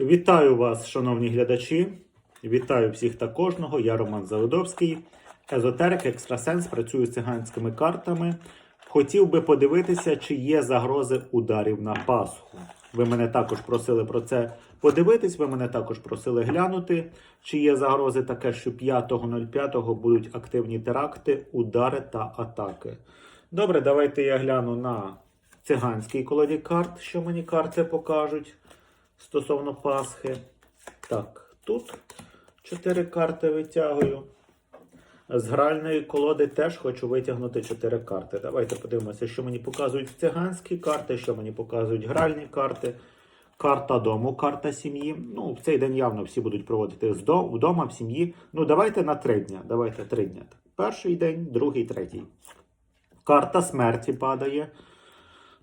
Вітаю вас, шановні глядачі. Вітаю всіх та кожного. Я Роман Заводовський, езотерик, екстрасенс, працюю з циганськими картами. Хотів би подивитися, чи є загрози ударів на Пасху. Ви мене також просили про це подивитись. Ви мене також просили глянути, чи є загрози таке, що 5.05 будуть активні теракти, удари та атаки. Добре, давайте я гляну на циганський колоді карт, що мені карти покажуть стосовно Пасхи. Так, тут чотири карти витягую. З гральної колоди теж хочу витягнути чотири карти. Давайте подивимося, що мені показують циганські карти, що мені показують гральні карти. Карта дому, карта сім'ї. Ну, в цей день явно всі будуть проводити вдома, в сім'ї. Ну, давайте на три дня. Давайте три дня. Перший день, другий, третій. Карта смерті падає.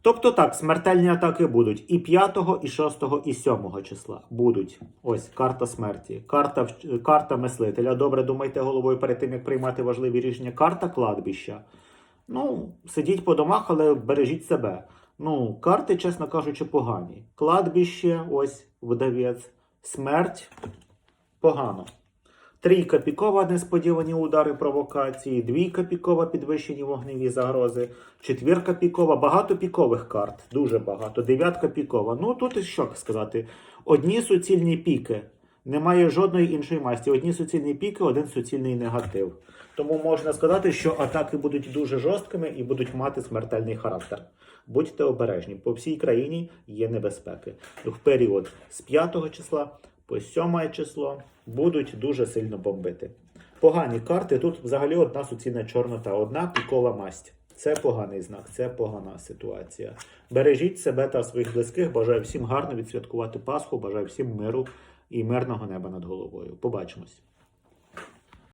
Тобто так, смертельні атаки будуть і 5, і 6, і 7 числа. Будуть. Ось карта смерті. Карта, карта мислителя. Добре, думайте головою перед тим, як приймати важливі рішення. Карта кладбища. Ну, сидіть по домах, але бережіть себе. Ну, карти, чесно кажучи, погані. Кладбище, ось вдавець. Смерть погано. Трійка пікова несподівані удари провокації, двійка пікова підвищені вогневі загрози, четвірка пікова, багато пікових карт, дуже багато. Дев'ятка пікова. Ну тут що сказати. Одні суцільні піки. Немає жодної іншої масті. Одні суцільні піки, один суцільний негатив. Тому можна сказати, що атаки будуть дуже жорсткими і будуть мати смертельний характер. Будьте обережні, по всій країні є небезпеки. В період з 5 числа по 7 число будуть дуже сильно бомбити. Погані карти. Тут взагалі одна суцільна чорнота, одна пікова масть. Це поганий знак, це погана ситуація. Бережіть себе та своїх близьких. Бажаю всім гарно відсвяткувати Пасху. Бажаю всім миру і мирного неба над головою. Побачимось.